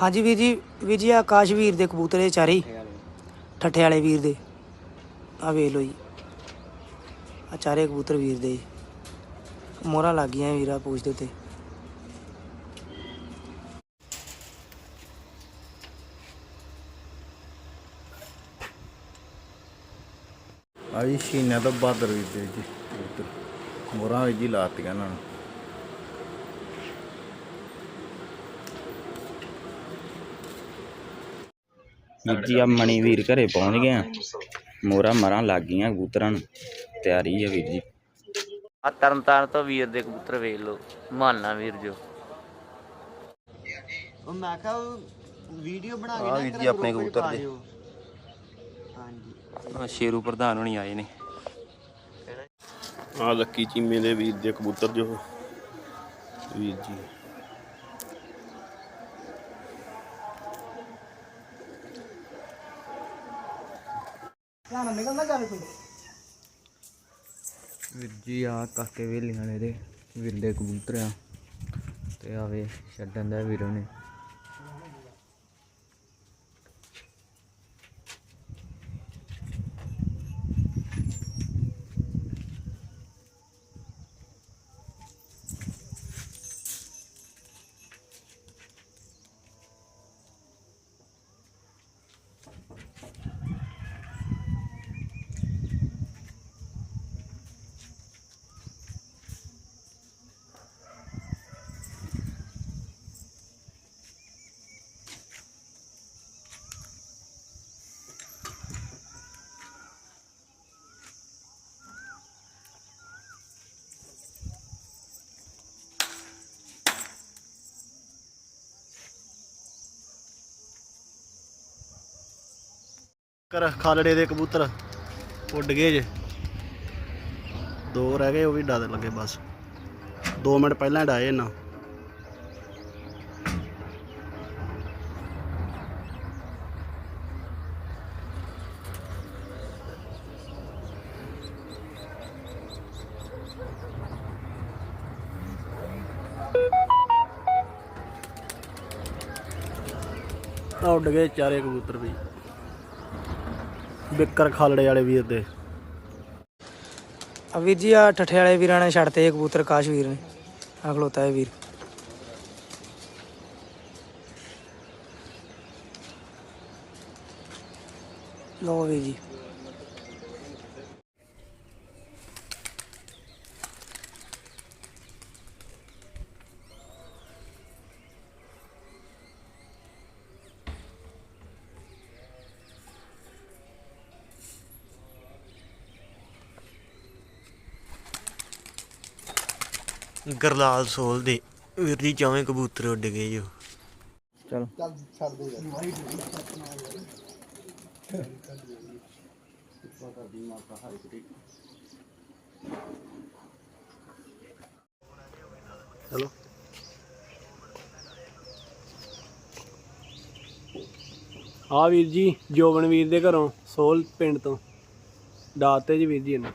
ਹਾਂਜੀ ਵੀਰ ਜੀ ਵੀਰ ਜੀ ਆਕਾਸ਼ ਵੀਰ ਦੇ ਕਬੂਤਰ ਇਹ ਚਾਰੇ ਹੀ। ਠੱਠੇ ਵਾਲੇ ਵੀਰ ਦੇ। ਆ ਵੇਖ ਲਓ ਜੀ। ਆ ਚਾਰੇ ਕਬੂਤਰ ਵੀਰ ਦੇ। ਮੋਹਰਾਂ ਲੱਗ ਗਈਆਂ ਵੀਰਾ ਪੂਛ ਦੇ ਉੱਤੇ। ਆ ਜੀ ਸ਼ੀਨਾ ਤੋਂ ਬਹਾਦਰ ਵੀ ਦੇ ਜੀ, ਕਬੂਤਰ। ਵੀ ਜੀ ਲਾਤੀਆਂ ਇਹਨਾਂ ਨੂੰ। ਵੀਰ ਜੀ ਆ ਮਣੀ ਵੀਰ ਘਰੇ ਪਹੁੰਚ ਗਏ ਆ ਮੋਰਾ ਮਰਾਂ ਲੱਗ ਗਈਆਂ ਕਬੂਤਰਾਂ ਨੂੰ। ਤਿਆਰੀ ਆ ਵੀਰ ਜੀ। ਆ ਤਰਨ ਤਾਰਨ ਤੋਂ ਵੀਰ ਦੇ ਕਬੂਤਰ ਵੇਖ ਲਓ। ਮਾਨਾ ਵੀਰ ਜੋ। ਉਹ ਮੈਂ ਕਿਹਾ ਵੀਡੀਓ ਬਣਾ ਕੇ ਆਹ ਵੀਰ ਜੀ ਆਪਣੇ ਕਬੂਤਰ ਦੇ। ਹਾਂਜੀ। ਸ਼ੇਰੂ ਪ੍ਰਧਾਨ ਹੋਣੀ ਆਏ ਨੇ। ਆ ਲੱਕੀ ਚੀਮੇ ਦੇ ਵੀਰ ਦੇ ਕਬੂਤਰ ਜੋ। ਵੀਰ ਜੀ। ਵੀਰ ਜੀ, ਆ ਕਾਕੇ ਵੇਲੀਆਂ ਵਾਲੇ ਦੇ ਵਿਰਲੇ ਦੇ ਕਬੂਤਰ ਆ। ਤੇ ਆਵੇ ਛੱਡਣ ਦਾ ਵੀਰੋ ਨੇ ਕਰ ਖਾਲੜੇ ਦੇ ਕਬੂਤਰ। ਉੱਡ ਗਏ ਜੇ। ਦੋ ਰਹਿ ਗਏ, ਉਹ ਵੀ ਡਾਦੇ ਲੱਗੇ ਬਸ। 2 ਮਿੰਟ ਪਹਿਲਾਂ ਡਾਏ ਇਹਨਾਂ। ਉੱਡ ਗਏ ਚਾਰੇ ਕਬੂਤਰ ਵੀ। ਬਿੱਕਰ ਖਾਲੜੇ ਵਾਲੇ ਵੀਰ ਦੇ। ਆ ਵੀਰ ਜੀ, ਆ ਠੱਠੇ ਵਾਲੇ ਵੀਰਾਂ ਨੇ ਛੱਡਤੇ ਇਹ ਕਬੂਤਰ ਕਾਸ਼ ਵੀਰ ਨੇ। ਆ ਖਲੋਤਾ ਹੈ ਵੀਰ। ਲੋ ਵੀਰ ਜੀ। ਗਰਲਾਲ ਸੋਲ ਦੇ। ਵੀਰ ਜੀ ਚੌਵੇਂ ਕਬੂਤਰ ਉੱਡ ਗਏ ਜੋ ਚਲੋ। ਚਲੋ ਆ ਵੀਰ ਜੀ ਜੋਬਨ ਵੀਰ ਦੇ ਘਰੋਂ ਸੋਲ ਪਿੰਡ ਤੋਂ। ਦਾਤੇ ਜੀ ਵੀਰ ਜੀ ਇਹਨੂੰ।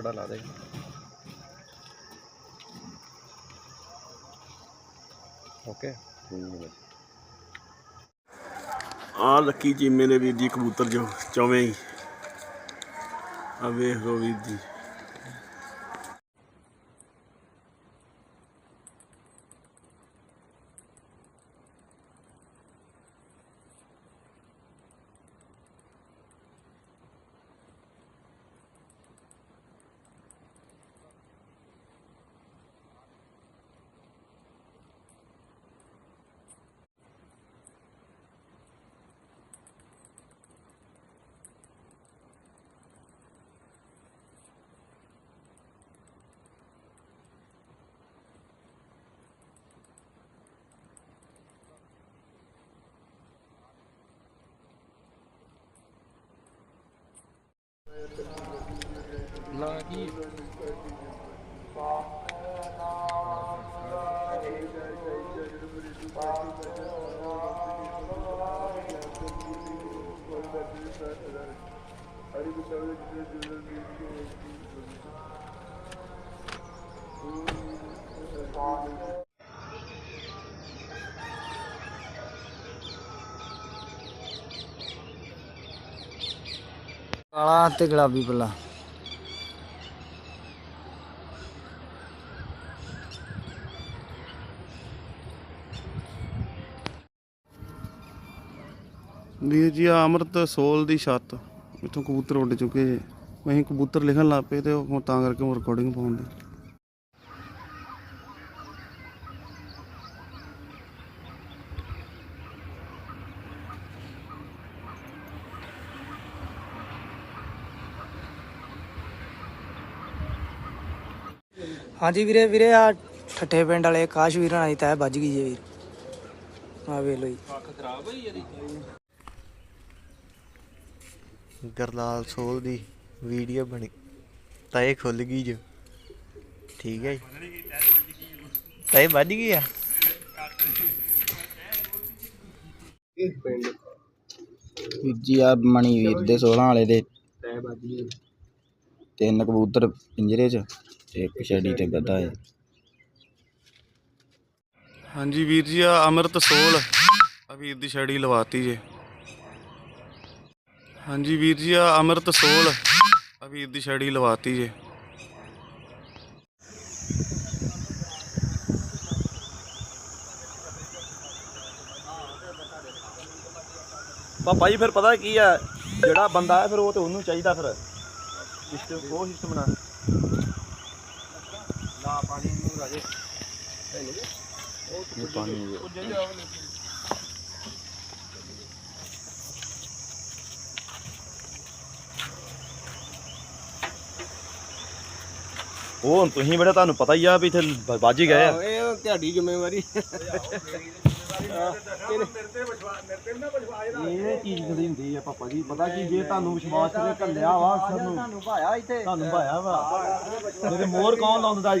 ਕਪੜਾ ਲਾ ਦੇ। ਓਕੇ। ਆ ਲੱਕੀ ਚੀਮੇ ਦੇ ਵੀਰ ਜੀ ਕਬੂਤਰ ਜੋ ਚੌਵੇਂ ਹੀ। ਆ ਵੇਖ ਲਓ ਵੀਰ ਜੀ। Lagi. Thank you. ਕਾਲਾ ਤੇ ਗੁਲਾਬੀ ਪੱਲਾ ਵੀਰ ਜੀ, ਆਹ ਅੰਮ੍ਰਿਤ ਸੋਲ ਦੀ ਛੱਤ। ਇੱਥੋਂ ਕਬੂਤਰ ਉੱਡ ਚੁੱਕੇ ਜੇ। ਅਸੀਂ ਕਬੂਤਰ ਲਿਖਣ ਲੱਗ ਪਏ ਤੇ ਉਹ ਤਾਂ ਕਰਕੇ ਉਹ ਰਿਕਾਰਡਿੰਗ ਪਾਉਣ ਦੇ। ਹਾਂਜੀ ਵੀਰੇ ਵੀਰੇ ਆ ਠੱਠੇ ਪਿੰਡ ਵਾਲੇ ਕਾਸ਼ ਵੀਰਾਂ ਦੀ ਤੈ ਵੱਜ ਗਈ ਜੇ ਵੀਰ। ਆ ਵੇਖ ਲੋ ਜੀ। ਗਰਲਾਲ ਸੋਲ ਦੀ ਵੀਡੀਓ ਬਣੀ ਤਾਏ ਖੁੱਲ ਗਈ ਜੋ। ਠੀਕ ਹੈ ਜੀ। ਤਾਏ ਵੱਜ ਗਈ ਆ। ਵੀਰ ਜੀ ਆ ਮਣੀ ਵੀਰ ਦੇ 16 ਵਾਲੇ ਦੇ। ਤਿੰਨ ਕਬੂਤਰ ਪਿੰਜਰੇ 'ਚ। ਤੇ ਇੱਕ ਛੜੀ ਤੇ ਗੱਦਾ ਹੈ। ਹਾਂਜੀ ਵੀਰ ਜੀ ਆ ਅੰਮ੍ਰਿਤ ਸੋਲ ਆ। ਵੀਰ ਦੀ ਛੜੀ ਲਵਾਤੀ ਜੇ। ਹਾਂਜੀ ਵੀਰ ਜੀ ਆ ਅੰਮ੍ਰਿਤ ਸੋਲ ਆ। ਵੀਰ ਦੀ ਛੜੀ ਲਵਾਤੀ ਜੇ। ਪਾਪਾ ਜੀ ਫਿਰ ਪਤਾ ਕੀ ਆ? ਜਿਹੜਾ ਬੰਦਾ ਹੈ ਫਿਰ ਉਹ ਤੇ ਉਹਨੂੰ ਚਾਹੀਦਾ ਫਿਰ। ਸਿਸਟਮ ਉਹ ਸਿਸਟਮ ਨਾ ਪਾਣੀ ਨੂੰ ਰਾਜੇ। ਇਹ ਪਾਣੀ ਉਹ ਹੁਣ ਤੁਸੀਂ ਬੜਾ ਤੁਹਾਨੂੰ ਪਤਾ ਹੀ ਆ ਵੀ ਇੱਥੇ ਬ- ਵੱਜ ਹੀ ਗਏ ਆ। ਇਹ ਤੁਹਾਡੀ ਜ਼ਿੰਮੇਵਾਰੀ। ਇਹ ਚੀਜ਼ ਕਦੀ ਹੁੰਦੀ ਆ ਪਾਪਾ ਜੀ ਪਤਾ ਕੀ ਜੇ ਤੁਹਾਨੂੰ ਵਿਸ਼ਵਾਸ ਤੇ ਕੱਲਿਆ ਵਾ ਸਾਨੂੰ ਤੁਹਾਨੂੰ ਭਾਇਆ ਇੱਥੇ। ਤੁਹਾਨੂੰ ਭਾਇਆ ਵਾ। ਮੇਰੇ ਮੋਰ ਕੌਣ ਲਾਉਂਦਾ ਅੱਜ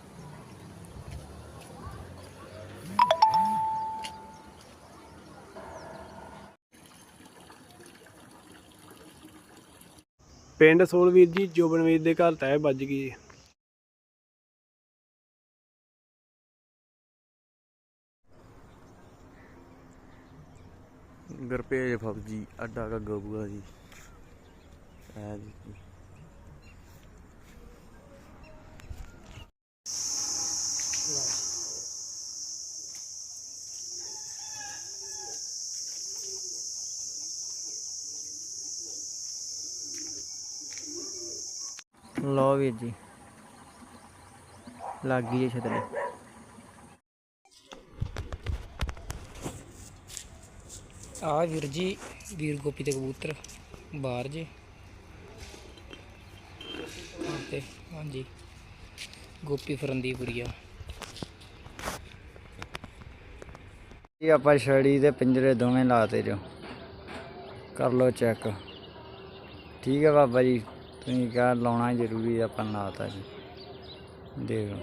ਪਿੰਡ ਸੋਲਵੀਰ ਜੀ, ਜੋਬਨਵੀਰ ਦੇ ਘਰ ਤੈ ਵੱਜ ਗਈ ਜੀ। ਗੁਰਪੇਜ ਫੌਜੀ, ਅੱਡਾ ਗੱਗਾ ਬੂਆ ਜੀ ਆ ਜੀ ਲਓ ਵੀਰ ਜੀ। ਲੱਗ ਗਈ ਛਤਰੀ। ਆ ਵੀਰ ਜੀ ਵੀਰ ਗੋਪੀ ਦੇ ਕਬੂਤਰ ਬਾਹਰ ਜੇ। ਤੇ ਹਾਂਜੀ। ਗੋਪੀ ਫਰੰਦੀਪੁਰੀਆ ਇਹ ਆਪਾਂ ਛੜੀ ਦੇ ਪਿੰਜਰੇ ਦੋਵੇਂ ਲਾਤੇ ਜੋ। ਕਰ ਲਓ ਚੈੱਕ। ਠੀਕ ਹੈ ਬਾਬਾ ਜੀ। ਤੁਸੀਂ ਕਿਹਾ ਲਾਉਣਾ ਜ਼ਰੂਰੀ ਹੈ, ਆਪਾਂ ਲਾਤਾ ਜੀ। ਦੇਖ ਲਓ।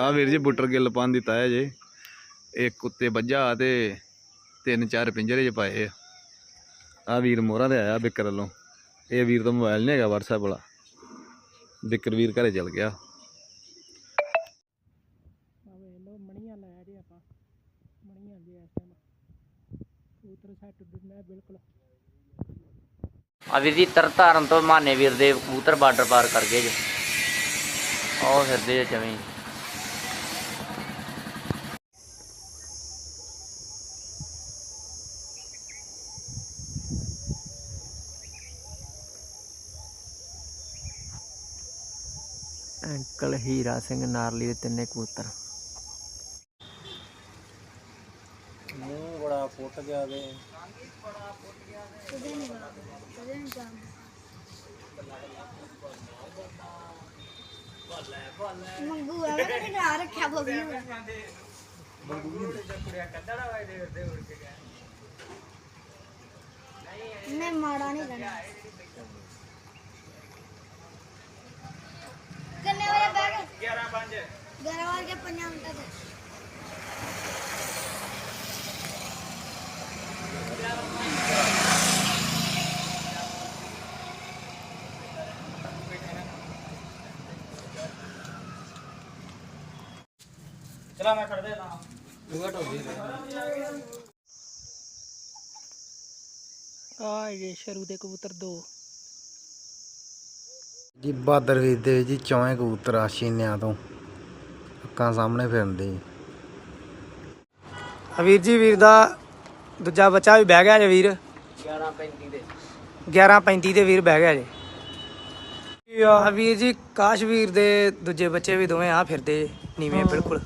ਆ ਵੀਰ ਜੀ ਬੁੱਟਰ ਗਿੱਲ ਪਾਣ ਦਿੱਤਾ ਹੈ ਜੇ। ਇੱਕ ਉੱਤੇ ਵੱਜਾ ਤੇ ਤਿੰਨ ਚਾਰ ਪਿੰਜਰੇ ਚ ਪਾਏ ਆ। ਆ ਵੀਰ ਮੋਹਰਾ ਤੇ ਆਇਆ ਬਿਕਰ ਵੱਲੋਂ। ਇਹ ਵੀਰ ਦਾ ਮੋਬਾਈਲ ਨਹੀਂ ਹੈਗਾ WhatsApp ਵਾਲਾ। ਬਿਕਰ ਵੀਰ ਘਰੇ ਚਲ ਗਿਆ ਮਣੀਆਂ ਲਾਇਆ ਜੀ ਆਪਾਂ ਮਣੀਆਂ ਦੇ ਇਸ ਟਾਈਮ ਕਬੂਤਰ ਸੈੱਟ ਦਿੰਦਾ ਬਿਲਕੁਲ ਆ ਵੀਰ ਜੀ ਤਰਤਾਰਨ ਤੋਂ ਮਾਨੇ ਵੀਰ ਦੇ ਕਬੂਤਰ ਬਾਰਡਰ ਪਾਰ ਕਰ ਗਏ ਜੀ। ਉਹ ਫਿਰਦੇ ਜੇ ਜਮੀ। ਅੰਕਲ ਹੀਰਾ ਸਿੰਘ ਨਾਰਲੀ ਦੇ ਤਿੰਨੇ ਕਬੂਤਰ। ਮੰਗੂ ਆ ਮੈਂ ਘਰ ਰੱਖਿਆ ਬੋਬੀ ਨੂੰ ਨਹੀਂ ਮਾੜਾ ਨਹੀਂ ਲੈਣਾ ਕਿੰਨੇ ਵਜੇ ਬਹਿ ਗਏ? 11 5 11 ਵਜੇ 5 ਮਿੰਟਾਂ ਤੇ ਆ ਇਹ ਸ਼ਰੂ ਦੇ ਕਬੂਤਰ ਦੋ। ਜੀ ਬਾਦਰ ਵੀਰ ਦੇ ਜੀ ਚੌਵੇਂ ਕਬੂਤਰ ਆ ਛੀਨਿਆਂ ਤੋਂ। ਅੱਖਾਂ ਸਾਹਮਣੇ ਫਿਰਦੇ। ਜੀ ਆ ਵੀਰ ਜੀ ਵੀਰ ਦਾ ਦੂਜਾ ਬੱਚਾ ਵੀ ਬਹਿ ਗਿਆ ਜੇ ਵੀਰ। 11:35 ਦੇ। 11:35 ਦੇ ਵੀਰ ਬਹਿ ਗਿਆ ਜੇ। ਆ ਵੀਰ ਜੀ ਕਾਸ਼ਵੀਰ ਦੇ ਦੂਜੇ ਬੱਚੇ ਵੀ ਦੋਵੇਂ ਆ ਫਿਰਦੇ ਨੀਵੇਂ ਬਿਲਕੁਲ।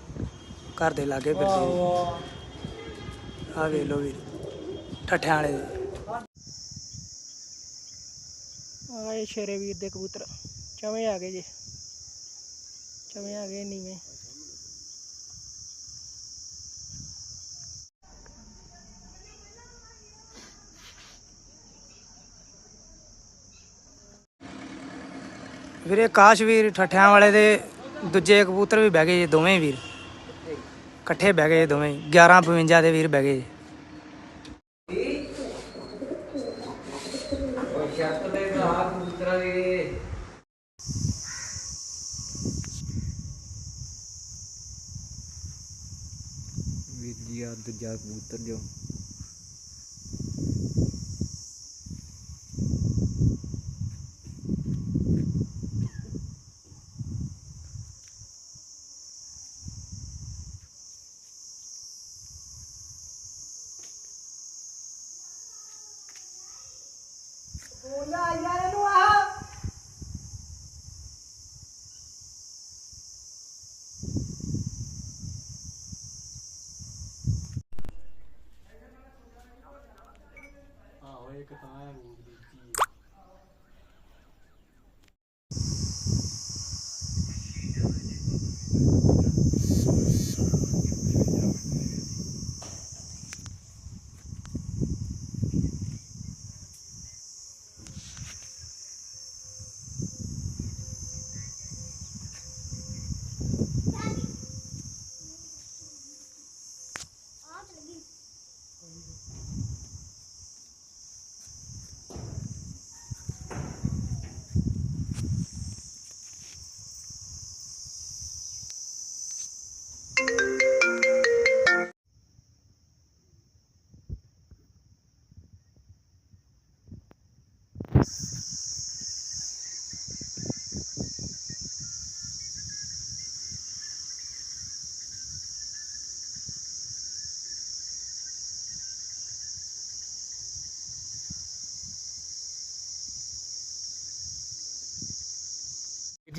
ਘਰ ਦੇ ਲਾਗੇ ਫਿਰਦੇ ਆ ਵੇਖ ਲਓ ਵੀਰ ਠੱਠਿਆਂ ਵਾਲੇ ਦੇ। ਆ ਇਹ ਸ਼ੇਰੇ ਵੀਰ ਦੇ ਕਬੂਤਰ ਚਵੇਂ ਆ ਗਏ ਜੀ। ਚਵੇਂ ਆ ਗਏ ਨੀਵੇਂ। ਵੀਰੇ ਕਾਸ਼ਵੀਰ ਠੱਠਿਆਂ ਵਾਲੇ ਦੇ ਦੂਜੇ ਕਬੂਤਰ ਵੀ ਬਹਿ ਗਏ ਜੀ ਦੋਵੇਂ ਵੀਰ। ਇਕੱਠੇ ਬਹਿ ਗਏ ਜੀ ਦੋਵੇਂ 11 52 ਦੇ ਵੀਰ ਬਹਿ ਗਏ ਵੀਰ ਜੀ ਆ ਦੂਜਾ ਕਬੂਤਰ ਜੋ। ਇੱਕ ਤਾਂ ਹੈ ਮੂੰਗ ਦੀ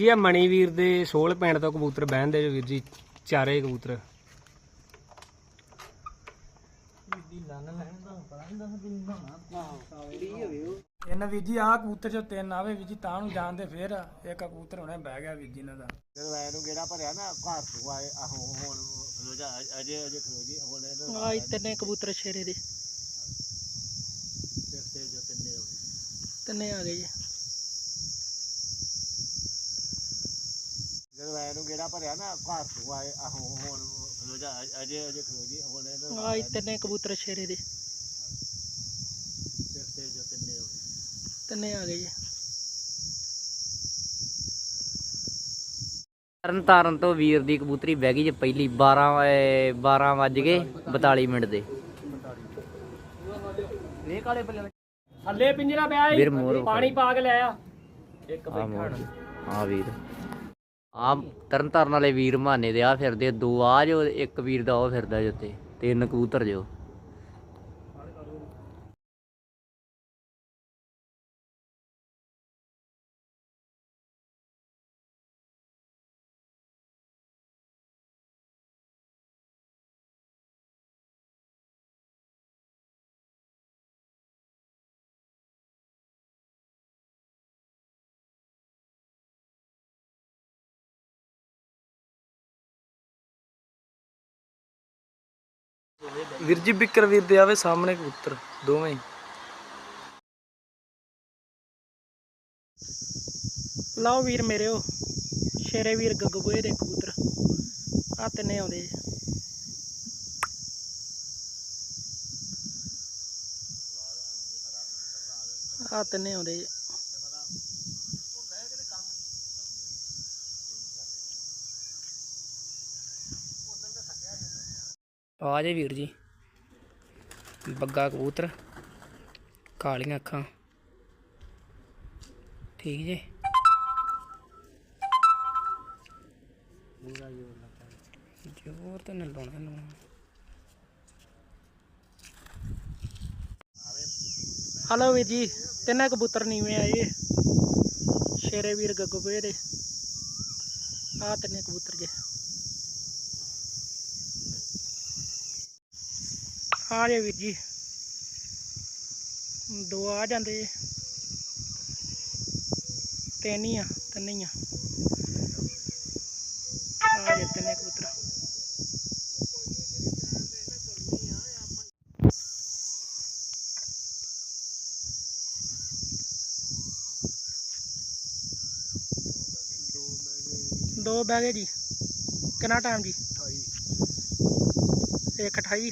ਜੀ ਆ ਮਣੀਵੀਰ ਦੇ ਸੋਲ ਪਿੰਡ ਤੋਂ ਕਬੂਤਰ ਬਹਿੰਦੇ ਜੋ ਵੀਰ ਜੀ ਚਾਰੇ ਕਬੂਤਰ। ਇਹਨਾਂ ਵੀਰ ਜੀ ਆਹ ਕਬੂਤਰ ਜੋ ਤਿੰਨ ਆਵੇ ਵੀਰ ਜੀ ਤਾਂ ਨੂੰ ਜਾਣਦੇ ਫੇਰ ਇੱਕ ਕਬੂਤਰ ਹੁਣੇ ਬਹਿ ਗਿਆ ਵੀਰ ਜੀ ਇਹਨਾਂ ਦਾ। ਆ ਤਿੰਨੇ ਕਬੂਤਰ ਸ਼ੇਰੇ ਦੇ। ਤਿੰਨੇ ਆ ਗਏ ਜੀ। ਆ ਤਿੰਨੇ ਕਬੂਤਰ ਸ਼ੇਰੇ ਦੇ ਤਿੰਨੇ ਆ ਗਏ ਜੀ। ਤਰਨ ਤਾਰਨ ਤੋਂ ਵੀਰ ਦੀ ਕਬੂਤਰੀ ਬਹਿ ਗਈ ਜੇ ਪਹਿਲੀ 12 ਏ, 12 ਵੱਜ ਗਏ 42 ਮਿੰਟ ਦੇ। ਥੱਲੇ ਪਿੰਜਰਾ ਪਿਆ ਵੀਰ ਮੋਰ ਪਾਣੀ ਪਾ ਕੇ ਲਿਆ ਆ। ਮੋਰ ਆ ਵੀਰ। ਆ ਤਰਨ ਤਾਰਨ ਵਾਲੇ ਵੀਰ ਮਾਨੇ ਦੇ ਆ ਫਿਰਦੇ, ਦੋ ਆ ਜੋ, ਇੱਕ ਵੀਰ ਦਾ ਉਹ ਫਿਰਦਾ ਜੋ ਤੇ ਤਿੰਨ ਕਬੂਤਰ ਜੋ ਵੀਰ ਜੀ, ਬਿੱਕਰ ਵੀਰ ਦੇ ਆਵੇ ਸਾਹਮਣੇ ਕਬੂਤਰ, ਦੋਵੇਂ। ਲਓ ਵੀਰ ਮੇਰੇ ਉਹ, ਸ਼ੇਰੇ ਵੀਰ ਗੱਗੋਏ ਦੇ ਕਬੂਤਰ। ਆ ਤਿੰਨੇ ਆਉਂਦੇ ਆ। ਤਿੰਨੇ ਆਉਂਦੇ ਆ ਜੇ ਵੀਰ ਜੀ। ਬੱਗਾ ਕਬੂਤਰ, ਕਾਲੀਆਂ ਅੱਖਾਂ। ਠੀਕ ਜੇ? ਜੋਰ ਤਾਂ ਨਹੀਂ ਲਾਉਣਾ ਲਾਉਣਾ। ਹਲੋ ਵੀਰ ਜੀ, ਤਿੰਨੇ ਕਬੂਤਰ ਨੀਵੇਂ ਆਏ ਸ਼ੇਰੇ ਵੀਰ ਗੱਗੋ ਪਏ ਦੇ ਆ ਤਿੰਨੇ ਕਬੂਤਰ ਜੇ। ਆ ਜੇ ਵੀਰ ਜੀ। ਦੋ ਆ ਜਾਂਦੇ ਜੇ। ਤਿੰਨ ਹੀ ਆ ਤਿੰਨ ਹੀ ਆ। ਆ ਜੇ ਤਿੰਨੇ ਕਬੂਤਰ। ਦੋ ਬਹਿ ਗਏ ਜੀ। ਕਿੰਨਾ ਟਾਈਮ ਜੀ? 28 ਇੱਕ 28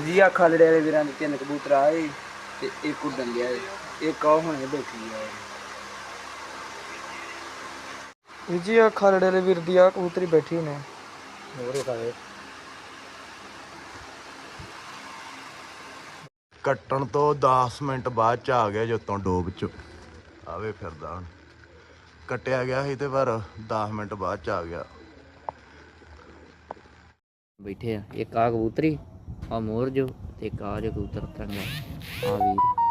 ਜੀ ਆ ਖਾਲੜੇ ਵਾਲੇ ਵੀਰਾਂ ਦੇ ਤਿੰਨ ਕਬੂਤਰ ਆਏ ਤੇ ਇੱਕ ਉੱਡਣ ਗਿਆ ਏ। ਇੱਕ ਆ ਹੁਣੇ ਬੈਠੀ ਆ। ਵੀਰ ਜੀ ਆ ਖਾਲੜੇ ਵਾਲੇ ਵੀਰ ਦੀ ਆ ਕਬੂਤਰੀ ਬੈਠੀ ਨੇ। ਕੱਟਣ ਤੋਂ 10 ਮਿੰਟ ਬਾਅਦ ਚ ਆ ਗਿਆ ਜਦੋਂ ਡੋਬ ਚ। ਆਵੇ ਫਿਰਦਾ ਹੁਣ ਕੱਟਿਆ ਗਿਆ ਸੀ ਤੇ ਪਰ 10 ਮਿੰਟ ਬਾਅਦ ਚ ਆ ਗਿਆ। ਬੈਠੇ ਆ। ਇੱਕ ਆ ਕਬੂਤਰੀ ਆ ਮੋਰ ਜੋ ਤੇ ਇੱਕ ਆ ਜੋ ਕਬੂਤਰ ਤੰਗਾ ਆ। ਵੀਰ।